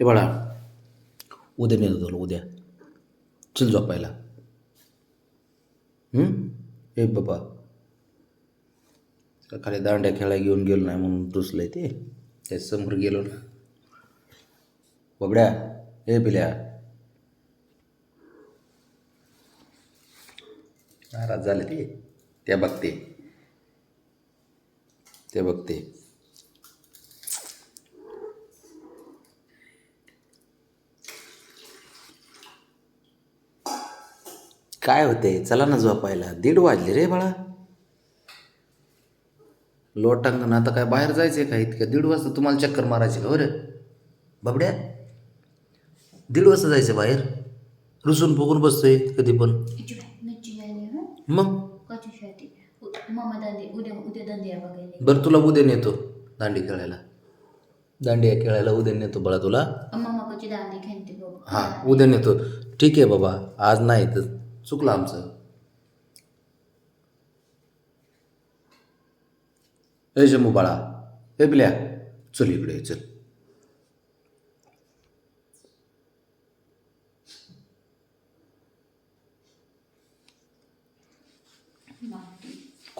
हे बाळा उद्या नेतो तुला उद्या. चल झोपायला हे? बाबा. खाली दांड्या खेळा घेऊन गेलो नाही म्हणून रुसलंय ते. त्या समोर गेलो ना. बबड्या हे पिल्या. नाराज झाले ते. त्या बघते. ते बघते. काय होते? चला ना झोपायला. दीड वाजले रे बाळा. लोटांगण आता काय बाहेर जायचंय का इतक्या दीड वाजता तुम्हाला चक्कर मारायची का? बरं बाबड्या दीड वाजता जायचं बाहेर. रुसून फुगून बसतोय कधी पण. हं? मग? दांडे बरं तुला उद्या नेतो दांडी खेळायला. दांडिया खेळायला उद्या नेतो बाळा तुला. दांडी हां उद्या नेतो. ठीक आहे बाबा. आज नाही तर चुकलं आमचं. ए जम्मू बाळा ए बिल्या चल इकडे चल.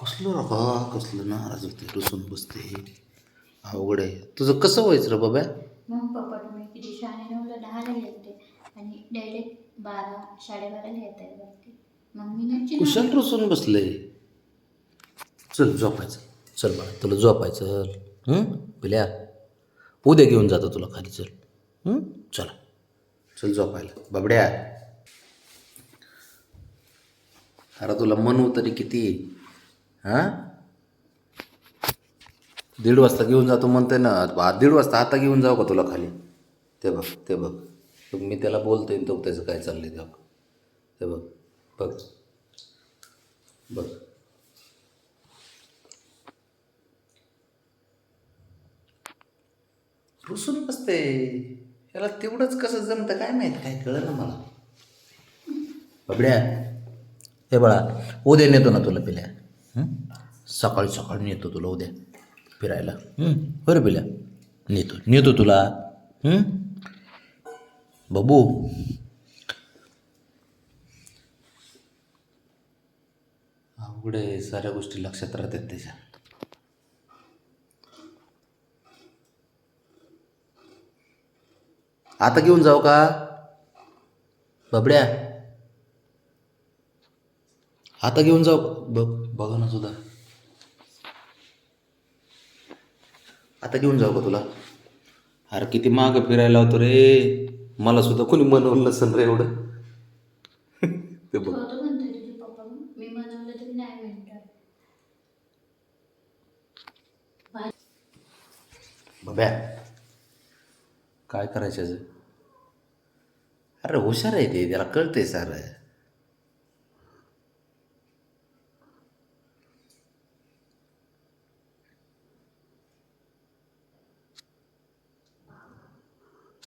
कसलं रका कसलं नाराज होते रुसून बसते. अवघड आहे. तुझं कसं व्हायचं रे बाबा मग पप्पा तुम्ही किती शहाणे नऊला दहाला गेलते आणि डायरेक्ट बारा साडेबाराला येत आहे वरती. मग मी नच्ची कुशल रुसून बसले. चल झोपायचं. चल बाळा तुला झोपायचं. हं? पिल्या? उद्या घेऊन जातो तुला खाली. चल. हं? चला. चल झोपायला. बाबड्या. अरे तुला म्हणू तरी किती? हां? दीड वाजता घेऊन जातो म्हणते ना. दीड वाजता आता घेऊन जाऊ का तुला खाली? ते बघ ते बघ. मी त्याला बोलतोय तो त्याचं काय चाललंय ते बघ. ते बघ बघ. बघ. रुसून बसते. याला तेवढंच कसं जमतं काय माहीत काय कळलं ना मला. बबड्या हे बाळा उद्या नेतो ना तुला पिल्या. सकाळी सकाळी नेतो तुला उद्या फिरायला. बरं पिल्या. नेतो नेतो तुला. बबू अवघड आहे साऱ्या गोष्टी लक्षात राहतात त्याच्या. आता घेऊन जाऊ का? बबड्या. आता घेऊन जाऊ. बघ बघा ना सुद्धा. आता घेऊन जाऊ का तुला? अरे किती माग फिरायला होतो रे. मला सुद्धा कोणी मनवलं नसेल रे एवढं. ते बघ. होतो म्हणतोय तुझे पप्पा मी बनवलं तरी नाही म्हणतात बब्या काय करायचं याचं? अरे हुशार आहे ते त्याला कळतंय सारं.